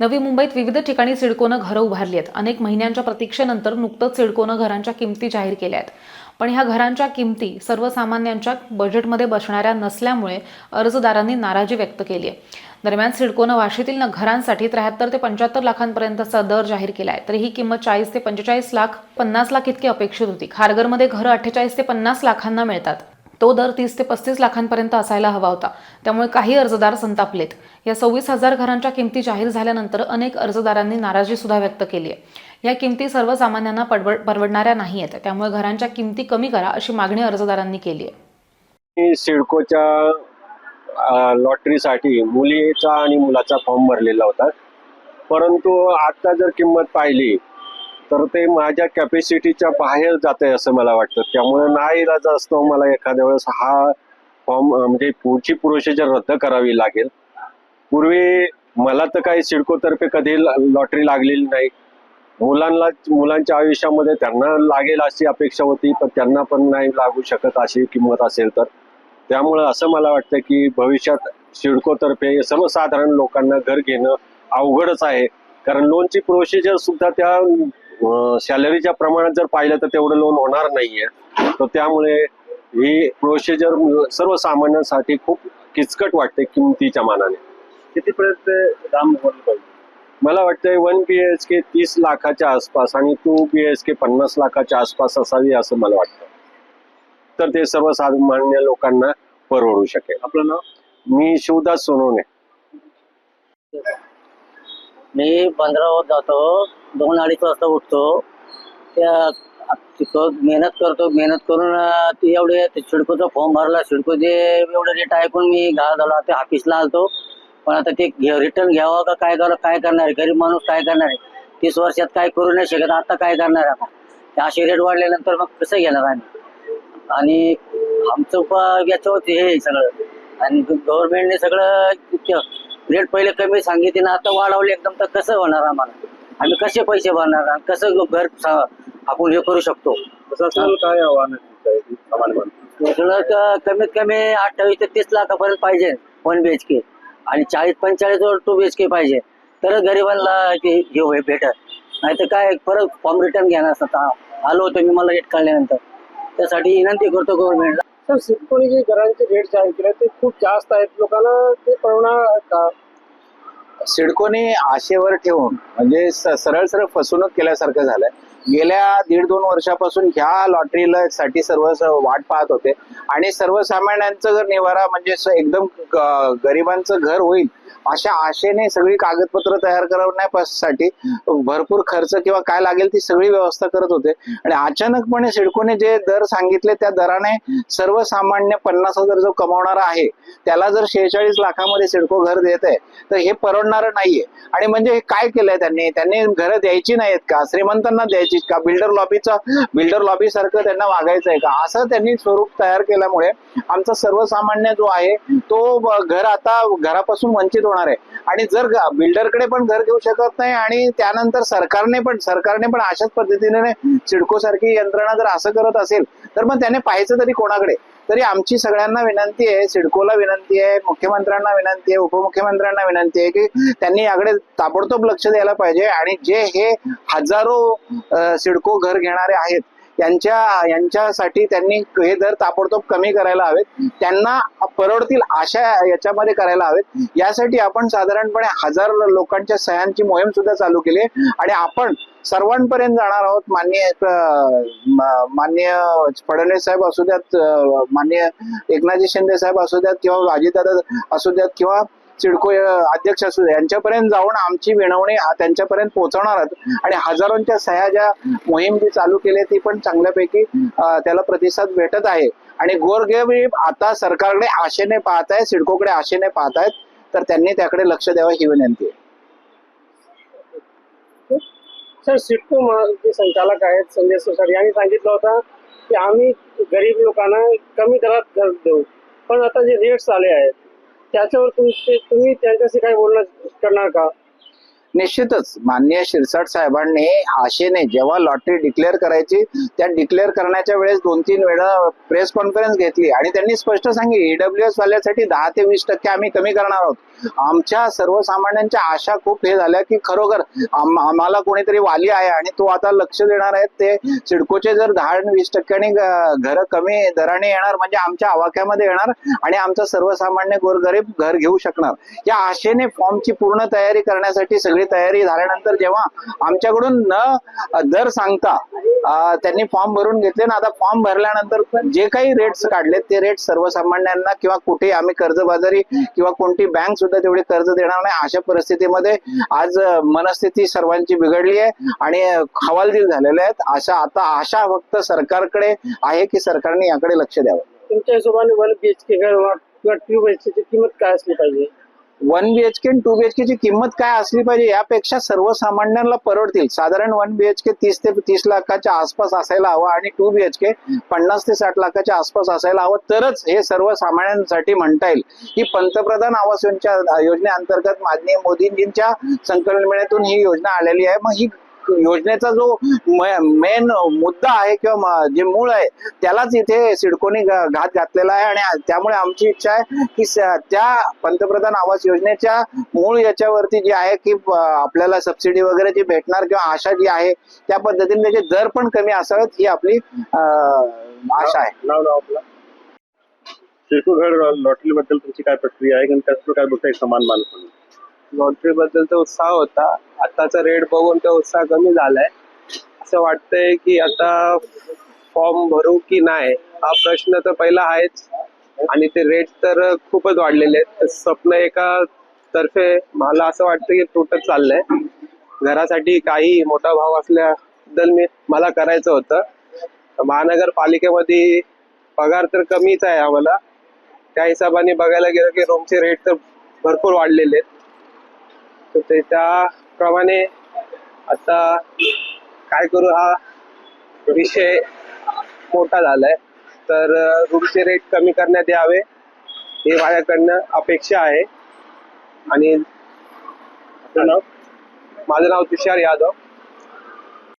नवी मुंबईत विविध ठिकाणी सिडकोनं घरं उभारली आहेत. अनेक महिन्यांच्या प्रतीक्षेनंतर नुकतंच सिडकोनं घरांच्या किमती जाहीर केल्या आहेत. पण ह्या घरांच्या किमती सर्वसामान्यांच्या बजेटमध्ये बसणाऱ्या नसल्यामुळे अर्जदारांनी नाराजी व्यक्त केली आहे. दरम्यान सिडकोनं वाशीतील घरांसाठी त्र्याहत्तर ते पंच्याहत्तर लाखांपर्यंतचा दर जाहीर केला आहे. तर ही किंमत चाळीस ते पंचेचाळीस लाख पन्नास लाख इतकी अपेक्षित होती. खारघरमध्ये घरं अठ्ठेचाळीस ते पन्नास लाखांना मिळतात. तो दर तीस ते पस्तीस लाखांपर्यंत असायला हवा होता. त्यामुळे काही अर्जदार संतापलेत. या सव्वीस हजार घरांच्या किमती जाहीर झाल्यानंतर अनेक अर्जदारांनी नाराजी सुद्धा व्यक्त केली आहे. या किमती सर्वसामान्यांना परवड परवडणाऱ्या नाही आहेत. त्यामुळे घरांच्या किमती कमी करा अशी मागणी अर्जदारांनी केली आहे. सिडकोच्या लॉटरीसाठी मुलीचा आणि मुलाचा फॉर्म भरलेला होता. परंतु आता जर किंमत पाहिली तर ते माझ्या कॅपॅसिटीच्या बाहेर जात आहे असं मला वाटतं. त्यामुळे नाही इलाज असतो मला एखाद्या वेळेस हा फॉर्म म्हणजे पुढची प्रोसिजर रद्द करावी लागेल. पूर्वी मला तर काही सिडकोतर्फे कधी लॉटरी लागलेली नाही. मुलांना मुलांच्या आयुष्यामध्ये त्यांना लागेल अशी अपेक्षा होती पण त्यांना पण नाही लागू शकत अशी किंमत असेल तर. त्यामुळं असं मला वाटतं की भविष्यात सिडकोतर्फे सर्वसाधारण लोकांना घर घेणं अवघडच आहे. कारण लोनची प्रोसिजर सुद्धा त्या सॅलरीच्या प्रमाणात जर पाहिलं तर तेवढं लोन होणार नाहीये. तर त्यामुळे ही प्रोसिजर सर्वसामान्यांसाठी खूप किचकट वाटते किमतीच्या मानाने. कितीपर्यंत दाम होईल पाहिजे मला वाटतंय वन बी एच के तीस लाखाच्या आसपास आणि टू बी एच के पन्नास लाखाच्या आसपास असावी असं मला वाटतं. तर ते सर्वसामान्य लोकांना परवडू शकेल. आपलं नाव? मी शिवदास सोनवणे. मी पंधरावर जातो. दोन अडीच वाजता उठतो. त्या तिथं मेहनत करतो. मेहनत करून ते एवढे ते सिडकोचा फॉर्म भरला. सिडकोचे एवढे रेट ऐकून मी घा झाला. ते ऑफिसला आलतो. पण आता ते रिटर्न घ्यावं का काय करावं काय करणार आहे? गरीब माणूस काय करणार आहे? तीस वर्षात काय करू नाही शकत. आता काय करणार आहे आता ते असे रेट वाढल्यानंतर मग कसं घेणार आम्ही? आणि आमचं प- याच्यावरती हे सगळं. आणि गव्हर्नमेंटने सगळं रेट पहिले कमी सांगितले ना आता वाढवले एकदम. तर कसं होणार आम्हाला? आम्ही कसे पैसे भरणार आणि कसं घर सा- आपण हे करू शकतो? काय आव्हान तर कमीत कमी अठ्ठावीस ते तीस लाखापर्यंत पाहिजे वन बी एच के आणि चाळीस पंचेचाळीस वर टू बी एच के पाहिजे. तरच गरिबांना ते हे होईल भेटत नाही तर काय परत फॉर्म रिटर्न घेणार असतात. आलो होतो मी मला रेट काढल्यानंतर त्यासाठी विनंती करतो गव्हर्नमेंटला सर सिडकोने जे घरांचे रेट जाहीर केले ते खूप जास्त आहेत. लोकांना ते परवणार का? सिडकोने आशेवर ठेवून म्हणजे सरळ सरळ फसवणूक केल्यासारखं झालंय. गेल्या दीड दोन वर्षापासून ह्या लॉटरीला साठी सर्व वाट पाहत होते. आणि सर्वसामान्यांचं जर निवारा म्हणजे एकदम गरिबांचं घर होईल अशा आशेने सगळी कागदपत्र तयार करण्यासाठी भरपूर खर्च किंवा काय लागेल ती सगळी व्यवस्था करत होते. आणि अचानकपणे सिडकोने जे दर सांगितले त्या दराने सर्वसामान्य पन्नास हजार जो कमावणारा आहे त्याला जर शेहेचाळीस लाखामध्ये सिडको घर देत आहे तर हे परवडणारं नाहीये. आणि म्हणजे हे काय केलंय त्यांनी? त्यांनी घरं द्यायची नाहीत का? श्रीमंतांना द्यायची का? बिल्डर लॉबीचा बिल्डर लॉबी सारखं त्यांना वागायचं आहे का? असं त्यांनी स्वरूप तयार केल्यामुळे आमचा सर्वसामान्य जो आहे तो घर आता घरापासून वंचित होणार आहे. आणि जर बिल्डरकडे पण घर घेऊ शकत नाही आणि त्यानंतर सरकारने पण सरकारने पण अशाच पद्धतीने सिडको सारखी यंत्रणा जर असं करत असेल तर मग त्याने पाहायचं तरी कोणाकडे? तरी आमची सगळ्यांना विनंती आहे सिडकोला विनंती आहे मुख्यमंत्र्यांना विनंती आहे उपमुख्यमंत्र्यांना विनंती आहे की त्यांनी याकडे ताबडतोब लक्ष द्यायला पाहिजे आणि जे हे हजारो सिडको घर घेणारे आहेत यांच्या यांच्यासाठी त्यांनी हे दर ताबडतोब कमी करायला हवेत. त्यांना परवडतील अशा याच्यामध्ये करायला हवेत. यासाठी आपण साधारणपणे हजार लोकांच्या सह्यांची मोहीम सुद्धा चालू केली आहे. आणि आपण सर्वांपर्यंत जाणार आहोत मान्य मान्य फडणवीस साहेब असू द्यात मान्य एकनाथजी शिंदे साहेब असू द्यात किंवा अजितदादा असू द्यात किंवा सिडको अध्यक्ष असू द्या यांच्यापर्यंत जाऊन आमची विनवणी आ- त्यांच्यापर्यंत पोहोचवणार आहोत. आणि हजारोंच्या सह्या ज्या मोहीम जी चालू केली ती पण चांगल्यापैकी त्याला प्रतिसाद भेटत आहे. आणि गोरगरीब आता सरकारकडे आशेने पाहत आहे सिडकोकडे आशेने पाहत आहेत तर त्यांनी त्याकडे लक्ष द्यावं ही विनंती आहे. सर सिडको जे संचालक आहेत संजय सोसारी यांनी सांगितलं होतं की आम्ही गरीब लोकांना कमी दरात घर देऊ. पण आता जे रेट्स आले आहेत त्याच्यावर तुम्ही तुम्ही त्यांच्याशी काही बोलणं करणार का? निश्चितच माननीय शिरसाट साहेबांनी आशेने जेव्हा लॉटरी डिक्लेअर करायची त्या डिक्लेअर करण्याच्या वेळेस दोन तीन वेळा प्रेस कॉन्फरन्स घेतली आणि त्यांनी स्पष्ट सांगितले ईडब्ल्यूएस वाल्यासाठी दहा ते वीस टक्के आम्ही कमी करणार आहोत. आमच्या सर्वसामान्यांच्या आशा खूप हे झाल्या की खरोखर आम्हाला कोणीतरी वाली आहे आणि तो आता लक्ष देणार आहे. ते सिडकोचे जर दहा आणि वीस टक्क्यांनी घर कमी दराने येणार म्हणजे आमच्या आवाक्यामध्ये येणार आणि आमचं सर्वसामान्य गोरगरीब घर घेऊ शकणार. या आशेने फॉर्मची पूर्ण तयारी करण्यासाठी सगळी तयारी झाल्यानंतर जेव्हा आमच्याकडून न दर सांगता त्यांनी फॉर्म भरून घेतले ना आता फॉर्म भरल्यानंतर जे काही रेट्स काढले ते रेट सर्वसामान्यांना किंवा कुठे आम्ही कर्जबाजारी किंवा कोणती बँक सुद्धा तेवढे कर्ज देणार नाही. अशा परिस्थितीमध्ये आज मनस्थिती सर्वांची बिघडली आहे आणि हवालदिल झालेले आहेत. अशा आता आशा फक्त सरकारकडे आहे की सरकारने याकडे लक्ष द्यावं. तुमच्या हिशोबाने वन बी एच के किंवा टू बी एच ची किंमत काय असली पाहिजे? वन बीएचके आणि टू बीएचके ची किंमत काय असली पाहिजे यापेक्षा सर्वसामान्यांना परवडतील. साधारण वन बीएचके तीस ते तीस लाखाच्या आसपास असायला हवं आणि टू बीएचके पन्नास ते साठ लाखाच्या आसपास असायला हवं. तरच हे सर्वसामान्यांसाठी म्हणता येईल. ही पंतप्रधान आवास योजनेच्या योजनेअंतर्गत माननीय मोदींजींच्या संकल्पनेतून ही योजना आलेली आहे. मग ही योजनेचा जो मेन मुद्दा आहे किंवा जे मूळ आहे त्यालाच इथे सिडकोनी घात घातलेला आहे आणि त्यामुळे आमची इच्छा आहे की त्या पंतप्रधान आवास योजनेच्या मूळ याच्यावरती जे आहे की आपल्याला सबसिडी वगैरे जी भेटणार किंवा आशा जी आहे त्या पद्धतीने त्याचे दर पण कमी असावेत ही आपली आशा आहे. सिडको घर लॉटरी बद्दल तुमची काय प्रक्रिया आहे? आणि त्याचं काय बघताय समान मान लॉटरी बद्दल तर उत्साह होता. आताचा रेट बघून तो उत्साह कमी झालाय. असं वाटतंय की आता फॉर्म भरू की नाही हा प्रश्न तर पहिला आहेच. आणि ते रेट तर खूपच वाढलेले आहेत. स्वप्न एका तर्फे मला असं वाटतं की तुटत चाललंय. घरासाठी काही मोठा भाव असल्याबद्दल मी मला करायचं होतं. महानगरपालिकेमध्ये पगार तर कमीच आहे आम्हाला. त्या हिशोबाने बघायला गेलं की रूमचे रेट तर भरपूर वाढलेले आहेत. तर ते आता काय करू हा विषय मोठा झालाय. तर रूमचे रेट कमी करण्यात यावे हे माझ्याकडनं अपेक्षा आहे. आणि माझं नाव तुषार यादव.